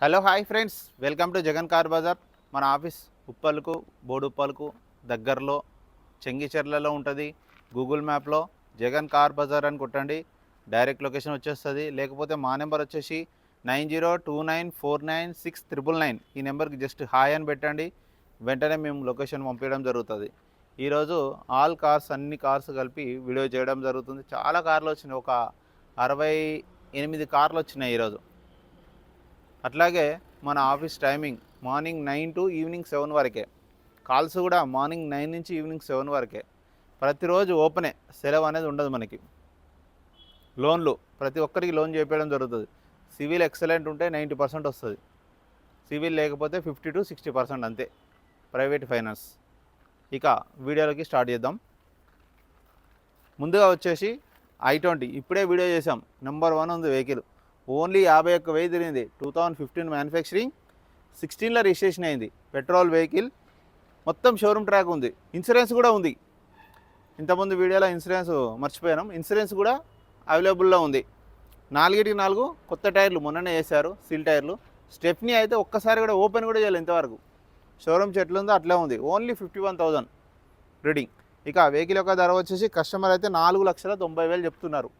Hello hi friends. Welcome to Jagan car Bazar. మన office ఉప్పల్కు బోడుప్పలకు దగ్గరలో చెంగిచెర్లలో ఉంటుంది. గూగుల్ మ్యాప్లో జగన్ కార్ బజార్ అని కొట్టండి. డైరెక్ట్ లొకేషన్ వచ్చేస్తుంది. లేకపోతే మా నెంబర్ వచ్చేసి nine zero two nine four nine six triple nine. ఈ నెంబర్కి జస్ట్ హాయ్ అని పెట్టండి. వెంటనే మేము లొకేషన్ పంపించడం జరుగుతుంది. ఈరోజు ఆల్ కార్స్ అన్ని కార్స్ కలిపి వీడియో చేయడం జరుగుతుంది. చాలా కార్లు వచ్చినాయి. ఒక అరవై ఎనిమిది కార్లు వచ్చినాయి ఈరోజు. అట్లాగే మన office timing morning nine to evening seven వరకే. కాల్స్ కూడా మార్నింగ్ నైన్ నుంచి ఈవినింగ్ సెవెన్ వరకే. ప్రతిరోజు ఓపెనే సెలవు అనేది ఉండదు మనకి. లోన్లు ప్రతి ఒక్కరికి లోన్ చేపేయడం జరుగుతుంది. సివిల్ ఎక్సలెంట్ ఉంటే నైంటీ పర్సెంట్ వస్తుంది. సివిల్ లేకపోతే ఫిఫ్టీ టు సిక్స్టీ పర్సెంట్ అంతే. Private finance. ఇక వీడియోలోకి స్టార్ట్ చేద్దాం. ముందుగా వచ్చేసి ఐ ట్వంటీ. ఇప్పుడే వీడియో చేసాం నెంబర్ వన్ ఉంది వెహికల్. ఓన్లీ యాభై ఒక్క వెయ్యి తిరిగింది. టూ థౌజండ్ ఫిఫ్టీన్ మ్యానుఫ్యాక్చరింగ్ సిక్స్టీన్లో రిజిస్ట్రేషన్ అయింది. పెట్రోల్ వెహికల్ మొత్తం షోరూమ్ ట్రాక్ ఉంది. ఇన్సూరెన్స్ కూడా ఉంది. ఇంతకుముందు వీడియోలో ఇన్సూరెన్స్ మర్చిపోయాను. ఇన్సూరెన్స్ కూడా అవైలబుల్లో ఉంది. నాలుగిటికి నాలుగు కొత్త టైర్లు మొన్ననే వేశారు సీల్ టైర్లు. స్టెఫ్నీ అయితే ఒక్కసారి కూడా ఓపెన్ కూడా చేయాలి ఇంతవరకు. షోరూమ్ చెట్లు ఉందో అట్లే ఉంది. Only fifty one thousand reading. ఇక వెహికల్ యొక్క ధర వచ్చేసి కస్టమర్ అయితే నాలుగు లక్షల తొంభై వేలు చెప్తున్నారు.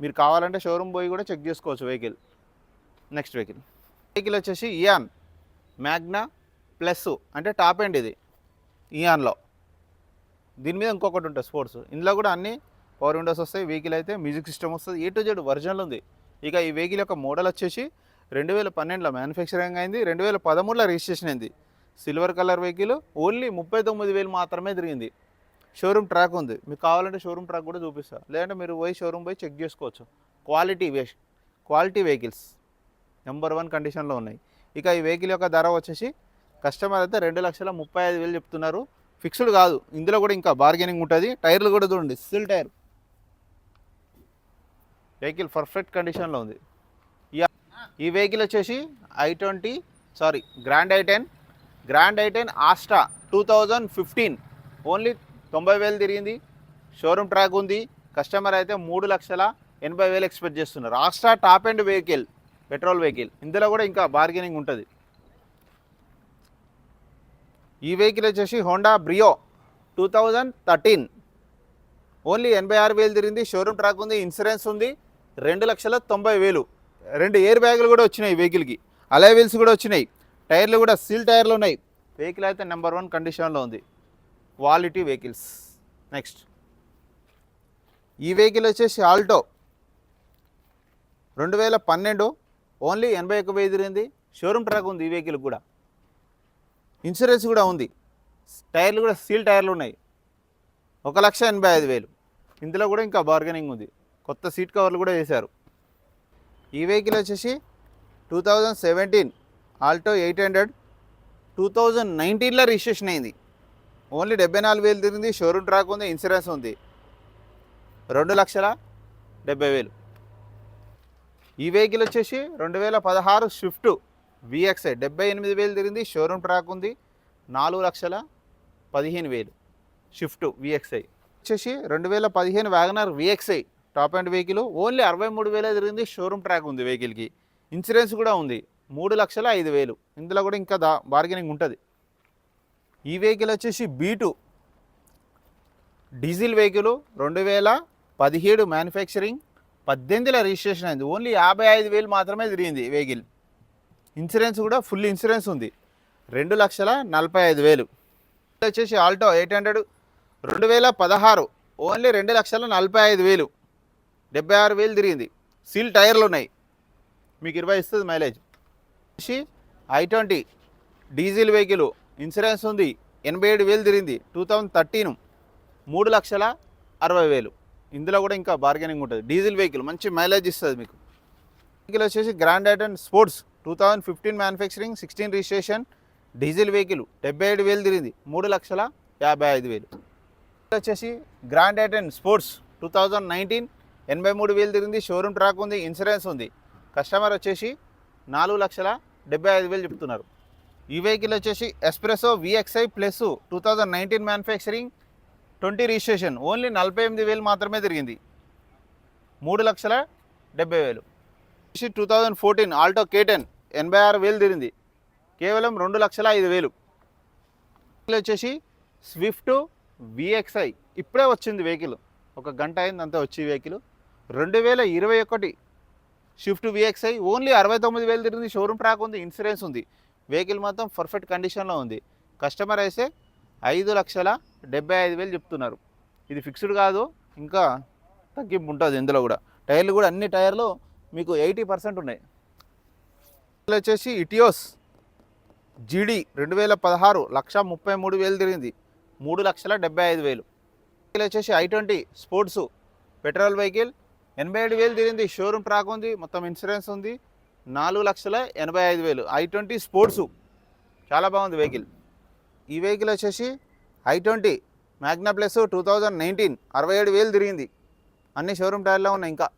మీరు కావాలంటే షోరూమ్ పోయి కూడా చెక్ చేసుకోవచ్చు వెహికల్. Next vehicle. వెహికల్ వచ్చేసి ఇయాన్. మ్యాగ్నా ప్లస్ అంటే టాప్ ఎండ్ ఇది. ఇయాన్లో. దీని మీద ఇంకొకటి ఉంటుంది స్పోర్ట్స్. ఇందులో కూడా అన్ని పవర్ విండోస్ వస్తాయి. వెహికల్ అయితే మ్యూజిక్ సిస్టమ్ వస్తుంది. ఏ టు జెడ్ వర్జన్లు ఉంది. ఇక ఈ వెహికల్ యొక్క మోడల్ వచ్చేసి రెండు వేల పన్నెండులో మ్యానుఫ్యాక్చరింగ్ అయింది. రెండు వేల పదమూడులో రిజిస్ట్రేషన్ అయింది. సిల్వర్ కలర్ వెహికల్ ఓన్లీ ముప్పై తొమ్మిది వేలు మాత్రమే తిరిగింది. షోరూమ్ ట్రాక్ ఉంది. మీకు కావాలంటే షోరూమ్ ట్రాక్ కూడా చూపిస్తా. లేదంటే మీరు పోయి షోరూమ్ పోయి చెక్ చేసుకోవచ్చు. Quality way quality vehicles. Number one కండిషన్లో ఉన్నాయి. ఇక ఈ వెహికల్ యొక్క ధర వచ్చేసి కస్టమర్ అయితే రెండు లక్షల ముప్పై ఐదు వేలు చెప్తున్నారు. ఫిక్స్డ్ కాదు. ఇందులో కూడా ఇంకా బార్గెనింగ్ ఉంటుంది. టైర్లు కూడా చూడండి. సిల్ టైర్ వెహికల్ పర్ఫెక్ట్ కండిషన్లో ఉంది. ఈ- ఈ వెహికల్ వచ్చేసి i twenty sorry grand i ten. Grand i ten Asta two thousand fifteen only తొంభై వేలు తిరిగింది. షోరూమ్ ట్రాక్ ఉంది. కస్టమర్ అయితే మూడు లక్షల ఎనభై వేలు ఎక్స్పెక్ట్ చేస్తున్నారు. రాష్ట్ర top end vehicle petrol vehicle. ఇందులో కూడా ఇంకా బార్గెనింగ్ ఉంటుంది. ఈ వెహికల్ వచ్చేసి Honda Brio two thousand thirteen only ఎనభై ఆరు వేలు తిరిగింది. షోరూమ్ ట్రాక్ ఉంది. ఇన్సూరెన్స్ ఉంది. రెండు లక్షల తొంభై వేలు. రెండు ఎయిర్ బ్యాగులు కూడా వచ్చినాయి వెహికల్కి. అలై వీల్స్ కూడా వచ్చినాయి. టైర్లు కూడా సీల్ టైర్లు ఉన్నాయి. వెహికల్ అయితే నెంబర్ వన్ కండిషన్లో ఉంది. Quality vehicles. నెక్స్ట్. ఈ వెహికల్ వచ్చేసి ఆల్టో. రెండు వేల పన్నెండు ఓన్లీ ఎనభై ఒక్క వెయ్యి తిరిగింది. షోరూమ్ ట్రాక్ ఉంది ఈ వెహికల్ కూడా. ఇన్సూరెన్స్ కూడా ఉంది. టైర్లు కూడా సీల్ టైర్లు ఉన్నాయి. ఒక లక్ష ఎనభై ఐదు వేలు. ఇందులో కూడా ఇంకా బార్గెనింగ్ ఉంది. కొత్త సీట్ కవర్లు కూడా వేశారు. ఈ వెహికల్ వచ్చేసి two thousand seventeen Alto eight hundred. Two thousand నైన్టీన్లో రిజిస్ట్రేషన్ అయింది. ఓన్లీ డెబ్బై నాలుగు వేలు తిరిగింది షోరూమ్ ట్రాక్ ఉంది ఇన్సూరెన్స్ ఉంది. రెండు లక్షల డెబ్బై వేలు. ఈ వెహికల్ వచ్చేసి రెండు వేల పదహారు స్విఫ్ట్ విఎక్స్ఐ డెబ్బై ఎనిమిది వేలు తిరిగింది షోరూమ్ ట్రాక్ ఉంది నాలుగు లక్షల పదిహేను వేలు. షిఫ్ట్ విఎక్స్ఐ వచ్చేసి రెండు వేల పదిహేను WagonR VXI top end vehicle. Only అరవై మూడు వేలే తిరిగింది షోరూమ్ ట్రాక్ ఉంది వెహికల్కి. ఇన్సూరెన్స్ కూడా ఉంది మూడు లక్షల ఐదు వేలు. ఇందులో కూడా ఇంకా దా బార్గెనింగ్ ఉంటుంది. ఈ వెహికల్ వచ్చేసి బీటు డీజిల్ వెహికల్ రెండు వేల పదిహేడు మ్యానుఫ్యాక్చరింగ్ పద్దెనిమిదిలో రిజిస్ట్రేషన్ అయింది. ఓన్లీ యాభై ఐదు వేలు మాత్రమే తిరిగింది ఈ వెహికల్. ఇన్సూరెన్స్ కూడా ఫుల్ ఇన్సూరెన్స్ ఉంది. రెండు లక్షల నలభై ఐదు వేలు. వచ్చేసి ఆల్టో ఎయిట్ హండ్రెడ్ రెండు వేల పదహారు ఓన్లీ రెండు లక్షల నలభై ఐదు వేలు. డెబ్బై ఆరు వేలు తిరిగింది. సీల్ టైర్లు ఉన్నాయి. మీకు ఇరవై ఇస్తుంది మైలేజ్ వచ్చి i twenty diesel vehicle insurance ఉంది. ఎనభై ఏడు వేలు తిరిగింది. టూ థౌజండ్ థర్టీన్ మూడు లక్షల అరవై వేలు. ఇందులో కూడా ఇంకా బార్గెనింగ్ ఉంటుంది. డీజిల్ వెహికల్ మంచి మైలేజ్ ఇస్తుంది మీకు. వెహికల్ వచ్చేసి Grand i ten Sportz two thousand fifteen manufacturing sixteen registration diesel vehicle డెబ్బై ఏడు వేలు తిరిగింది. మూడు లక్షల యాభై ఐదు వేలు. వచ్చేసి Grand i ten Sportz two thousand nineteen ఎనభై మూడు వేలు తిరిగింది. షోరూమ్ ట్రాక్ ఉంది ఇన్సూరెన్స్ ఉంది. కస్టమర్ వచ్చేసి నాలుగు లక్షల డెబ్బై ఐదు వేలు చెప్తున్నారు. ఈ వెహికల్ వచ్చేసి SPresso VXI plus two thousand nineteen manufacturing twenty registration only నలభై ఎనిమిది వేలు మాత్రమే తిరిగింది. మూడు లక్షల డెబ్బై వేలు. Two thousand fourteen Alto K ten ఎనభై ఆరు వేలు తిరిగింది. కేవలం రెండు లక్షల ఐదు వేలు. వచ్చేసి స్విఫ్ట్ విఎక్స్ఐ ఇప్పుడే వచ్చింది వెహికల్. ఒక గంట అయింది అంతా వచ్చి వెహికల్. రెండు వేల ఇరవై ఒకటి స్విఫ్ట్ విఎక్స్ఐ ఓన్లీ అరవై తొమ్మిది వేలు తిరిగింది. షోరూమ్ ట్రాక్ ఉంది ఇన్సూరెన్స్ ఉంది. వెహికల్ మొత్తం పర్ఫెక్ట్ కండిషన్లో ఉంది. కస్టమర్ అయితే ఐదు లక్షల డెబ్బై ఐదు వేలు చెప్తున్నారు. ఇది ఫిక్స్డ్ కాదు ఇంకా తగ్గింపు ఉంటుంది ఇందులో కూడా. టైర్లు కూడా అన్ని టైర్లు మీకు ఎయిటీ పర్సెంట్ ఉన్నాయి. వచ్చేసి ఇటియోస్ జీడీ రెండు వేల పదహారు లక్ష ముప్పై మూడు వేలు తిరిగింది. మూడు లక్షల డెబ్బై ఐదు వేలు. వెహికల్ వచ్చేసి i twenty Sportz. Petrol vehicle ఎనభై ఏడు వేలు తిరిగింది. షోరూమ్ ట్రాక్ ఉంది మొత్తం ఇన్సూరెన్స్ ఉంది. నాలుగు లక్షల ఎనభై ఐదు వేలు. I twenty Sportz. చాలా బాగుంది వెహికల్. ఈ వెహికల్ వచ్చేసి i twenty Magna plus two thousand nineteen అరవై ఏడు వేలు తిరిగింది. అన్ని షోరూమ్ టైర్లో ఉన్నాయి ఇంకా.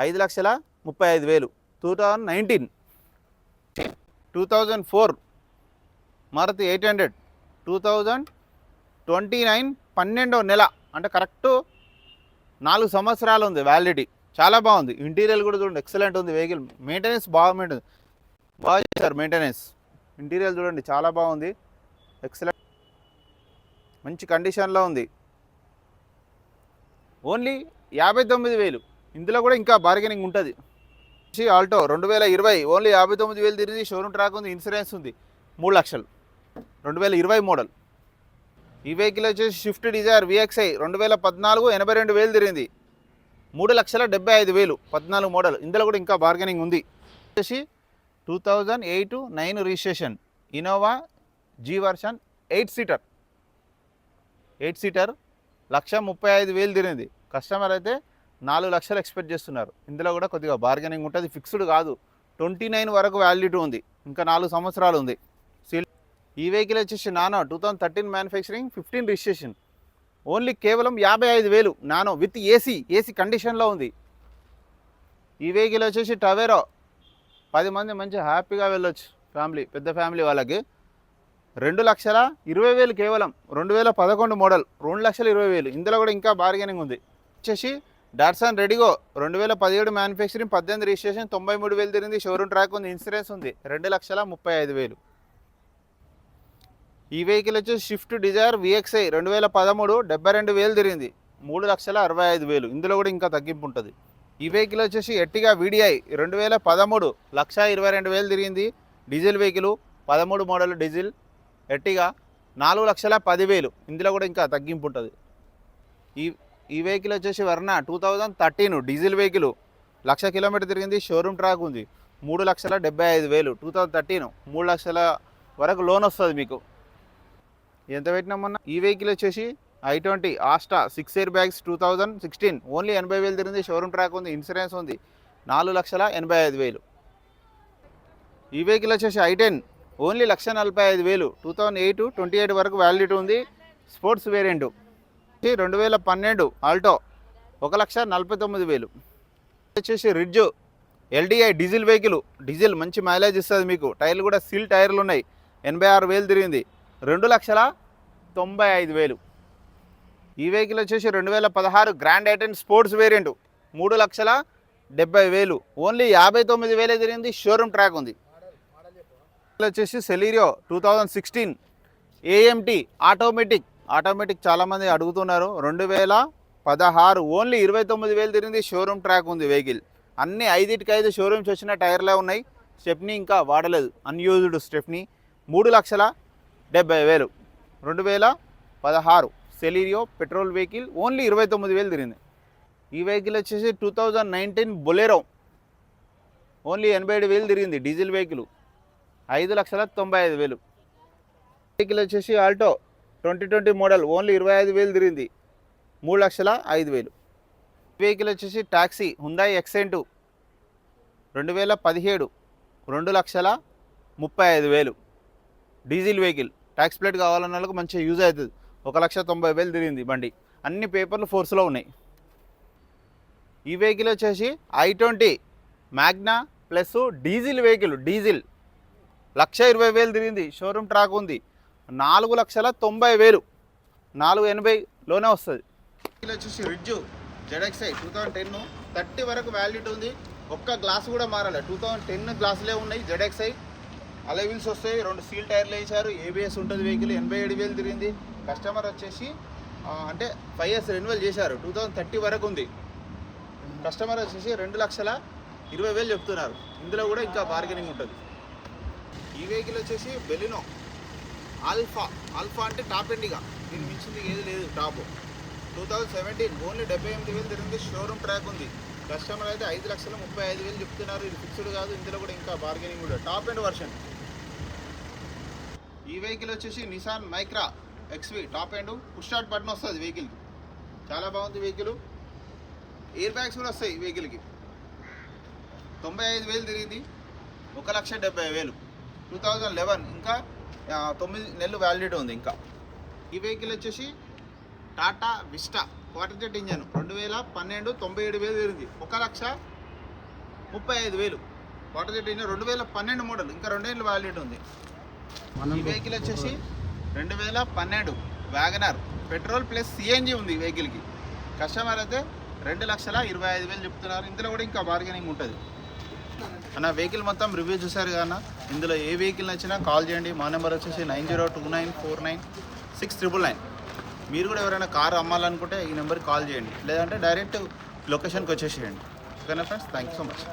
ఐదు లక్షల ముప్పై ఐదు వేలు. Two thousand nineteen. Two thousand four Maruti eight hundred. Two thousand twenty nine పన్నెండో నెల. అంటే కరెక్ట్ నాలుగు సంవత్సరాలు ఉంది వ్యాలిడిటీ చాలా బాగుంది. ఇంటీరియర్ కూడా చూడండి ఎక్సలెంట్ ఉంది. వెహికల్ మెయింటెనెన్స్ బాగా మెయింటెనెన్స్ బాగా చేశారు మెయింటెనెన్స్ ఇంటీరియర్ చూడండి చాలా బాగుంది. ఎక్సలెంట్ మంచి కండిషన్లో ఉంది. ఓన్లీ యాభై తొమ్మిది వేలు. ఇందులో కూడా ఇంకా బార్గెనింగ్ ఉంటుంది. ఆల్టో రెండు వేల ఇరవై. ఓన్లీ యాభై తొమ్మిది వేలు తిరిగి షోరూమ్ ట్రాక్ ఉంది ఇన్సూరెన్స్ ఉంది. మూడు లక్షలు. రెండు వేల ఇరవై మోడల్ ఈ వెహికల్ వచ్చేసి స్విఫ్ట్ డిజైర్ విఎక్స్ఐ రెండు వేల పద్నాలుగు ఎనభై రెండు వేలు తిరిగింది. మూడు లక్షల డెబ్బై ఐదు వేలు పద్నాలుగు మోడల్. ఇందులో కూడా ఇంకా బార్గెనింగ్ ఉంది. వచ్చేసి two thousand eight nine registration Innova G version eight seater eight seater లక్ష ముప్పై ఐదు వేలు తిరిగింది. కస్టమర్ అయితే నాలుగు లక్షలు ఎక్స్పెక్ట్ చేస్తున్నారు. ఇందులో కూడా కొద్దిగా బార్గెనింగ్ ఉంటుంది. ఫిక్స్డ్ కాదు. ట్వంటీ నైన్ వరకు వ్యాలిడిటీ ఉంది. ఇంకా నాలుగు సంవత్సరాలు ఉంది. ఈ వెహికల్ వచ్చేసి Nano two thousand thirteen manufacturing fifteen registration only కేవలం యాభై ఐదు వేలు. నానో విత్ ఏసీ ఏసీ కండిషన్లో ఉంది. ఈ వెహికల్ వచ్చేసి టవేరో. పది మంది మంచి హ్యాపీగా వెళ్ళొచ్చు ఫ్యామిలీ పెద్ద ఫ్యామిలీ వాళ్ళకి. రెండు లక్షల ఇరవై వేలు కేవలం. రెండు వేల పదకొండు మోడల్. రెండు లక్షల ఇరవై వేలు. ఇందులో కూడా ఇంకా బార్గెనింగ్ ఉంది. వచ్చేసి డాట్సన్ రెడీగో రెండు వేల పదిహేడు మ్యానుఫ్యాక్చరింగ్ పద్దెనిమిది రిజిస్ట్రేషన్ తొంభై మూడు వేలు తిరిగింది. షోరూమ్ ట్రాక్ ఉంది. ఇన్సూరెన్స్ ఉంది. రెండు లక్షల ముప్పై ఐదు వేలు. ఈ వెహికల్ వచ్చి షిఫ్ట్ డిజైర్ విఎక్స్ఐ రెండు వేల పదమూడు డెబ్బై రెండు వేలు తిరిగింది. మూడు లక్షల అరవై ఐదు వేలు. ఇందులో కూడా ఇంకా తగ్గింపు ఉంటుంది. ఈ వెహికల్ వచ్చేసి ఎట్టిగా వీడిఐ రెండు వేల పదమూడు లక్ష ఇరవై రెండు వేలు తిరిగింది. డీజిల్ వెహికల్ పదమూడు మోడల్ డీజిల్ ఎట్టిగా నాలుగు లక్షల పదివేలు. ఇందులో కూడా ఇంకా తగ్గింపు ఉంటుంది. ఈ ఈ వెహికల్ వచ్చేసి Verna two thousand thirteen diesel vehicle లక్ష కిలోమీటర్ తిరిగింది. షోరూమ్ ట్రాక్ ఉంది. మూడు లక్షల డెబ్బై ఐదు వేలు. టూ థౌజండ్ థర్టీన్ మూడు లక్షల వరకు లోన్ వస్తుంది మీకు. ఎంత పెట్టినాం మొన్న? ఈ వెహికల్ వచ్చేసి i twenty Asta six airbags two thousand sixteen. Only ఎనభై వేలు తిరిగింది షోరూమ్ ట్రాక్ ఉంది ఇన్సూరెన్స్ ఉంది. నాలుగు లక్షల ఎనభై ఐదు వేలు. ఈ వెహికల్ వచ్చేసి ఐ టెన్ ఓన్లీ లక్ష నలభై ఐదు వేలు. Two thousand eight twenty eight వరకు వ్యాలిడిటీ ఉంది. Sports variant. రెండు వేల పన్నెండు ఆల్టో ఒక లక్ష నలభై తొమ్మిది వేలు. వచ్చేసి Ritz LDI diesel vehicle. Diesel మంచి మైలేజ్ ఇస్తుంది మీకు. టైర్లు కూడా సీల్ టైర్లు ఉన్నాయి. ఎనభై ఆరు వేలు తిరిగింది. రెండు లక్షల తొంభై ఐదు వేలు. ఈ వెహికల్ వచ్చేసి రెండు వేల పదహారు గ్రాండ్ ఐటెన్ స్పోర్ట్స్ వేరియంట్ మూడు లక్షల డెబ్బై వేలు. ఓన్లీ యాభై తొమ్మిది వేలే తిరిగింది. షోరూమ్ ట్రాక్ ఉంది. వచ్చేసి Celerio two thousand sixteen AMT automatic automatic చాలామంది అడుగుతున్నారు. రెండు వేల పదహారు ఓన్లీ ఇరవై తొమ్మిది వేలు తిరిగింది. షోరూమ్ ట్రాక్ ఉంది వెహికల్. అన్ని ఐదింటికి ఐదు షోరూమ్స్ వచ్చిన టైర్లే ఉన్నాయి. స్టెప్నీ ఇంకా వాడలేదు. అన్యూజ్డ్ స్టెప్నీ మూడు లక్షల డెబ్బై వేలు రెండు వేల పదహారు సెలీరియో పెట్రోల్ వెహికల్ ఓన్లీ ఇరవై తొమ్మిది వేలు తిరిగింది. ఈ వెహికల్ వచ్చేసి two thousand nineteen Bolero. Only ఎనభై ఏడు వేలు తిరిగింది డీజిల్ వెహికల్. ఐదు లక్షల తొంభై ఐదు వేలు. వెహికల్ వచ్చేసి Alto twenty twenty model only ఇరవై ఐదు వేలు తిరిగింది. మూడు లక్షల ఐదు వేలు. వెహికల్ వచ్చేసి ట్యాక్సీ హుందాయి ఎక్సెంటు రెండు వేల పదిహేడు రెండు లక్షల ముప్పై ఐదు వేలు. Diesel vehicle. ట్యాక్స్ ప్లేట్ కావాలన్న వాళ్ళకి మంచిగా యూజ్ అవుతుంది. ఒక లక్ష తొంభై వేలు తిరిగింది బండి. అన్ని పేపర్లు ఫోర్స్లో ఉన్నాయి. ఈ వెహికల్ వచ్చేసి i twenty Magna plus diesel vehicle diesel. లక్ష ఇరవై వేలు తిరిగింది. షోరూమ్ ట్రాక్ ఉంది. నాలుగు లక్షల తొంభై వేలు. నాలుగు ఎనభైలోనే వస్తుంది. వచ్చేసి Ritz ZXI two thousand ten. Thirty వరకు వ్యాలిడిటీ ఉంది. ఒక్క గ్లాస్ కూడా మారాలి. టూ థౌసండ్ టెన్ గ్లాసులే ఉన్నాయి జెడ్ఎక్స్ఐ అలవిల్స్ వస్తాయి. రెండు సీల్ టైర్లు వేసారు ఏబిఎస్ ఉంటుంది వెహికల్. ఎనభై ఏడు వేలు తిరిగింది. కస్టమర్ వచ్చేసి అంటే ఫైవ్ ఇయర్స్ రెన్యువల్ చేశారు. టూ థౌజండ్ థర్టీ వరకు ఉంది. కస్టమర్ వచ్చేసి రెండు లక్షల ఇరవై వేలు చెప్తున్నారు. ఇందులో కూడా ఇంకా బార్గెనింగ్ ఉంటుంది. ఈ వెహికల్ వచ్చేసి బెలినో. ఆల్ఫా. ఆల్ఫా అంటే టాప్ ఎండిగా. దీని మించింది ఏది లేదు. Top. Two thousand seventeen only డెబ్బై ఎనిమిది వేలు తిరిగింది. షోరూమ్ ట్రాక్ ఉంది. కస్టమర్ అయితే ఐదు లక్షల ముప్పై ఐదు వేలు చెప్తున్నారు. ఇది ఫిక్స్డ్ కాదు. ఇందులో కూడా ఇంకా బార్గెనింగ్ కూడా. Top end version. ఈ వెహికల్ వచ్చేసి Nissan Micra XV top end push start button వస్తుంది వెహికల్కి చాలా బాగుంది వెహికల్ ఎయిర్ బ్యాగ్స్ కూడా వస్తాయి వెహికల్కి తొంభై ఐదు వేలు తిరిగింది. ఒక లక్ష డెబ్బై వేలు. టూ థౌజండ్ లెవెన్ ఇంకా తొమ్మిది నెలలు వ్యాలిడిటీ ఉంది ఇంకా. ఈ వెహికల్ వచ్చేసి Tata Vista Quadrajet engine రెండు వేల పన్నెండు తొంభై ఏడు వేలు తిరిగింది. ఒక లక్ష ముప్పై ఐదు వేలు. క్వార్టర్ జెట్ ఇంజన్ రెండు వేల పన్నెండు మోడల్ ఇంకా రెండేళ్ళు వ్యాలిడిటీ ఉంది. ఈ వెహికల్ వచ్చేసి రెండు వేల పన్నెండు వ్యాగనర్ పెట్రోల్ ప్లస్ సిఎన్జి ఉంది ఈ వెహికల్కి కస్టమర్ అయితే రెండు లక్షల ఇరవై ఐదు వేలు చెప్తున్నారు. ఇందులో కూడా ఇంకా బార్గెనింగ్ ఉంటుంది. అన్న వెహికల్ మొత్తం రివ్యూ చూసారు కదా ఇందులో ఏ వెహికల్ నచ్చినా కాల్ చేయండి. మా నెంబర్ వచ్చేసి nine zero two nine four nine six triple nine. మీరు కూడా ఎవరైనా కారు అమ్మాలనుకుంటే ఈ నెంబర్కి కాల్ చేయండి. లేదంటే డైరెక్ట్ లొకేషన్కి వచ్చేసేయండి. ఓకేనా friends thank you so much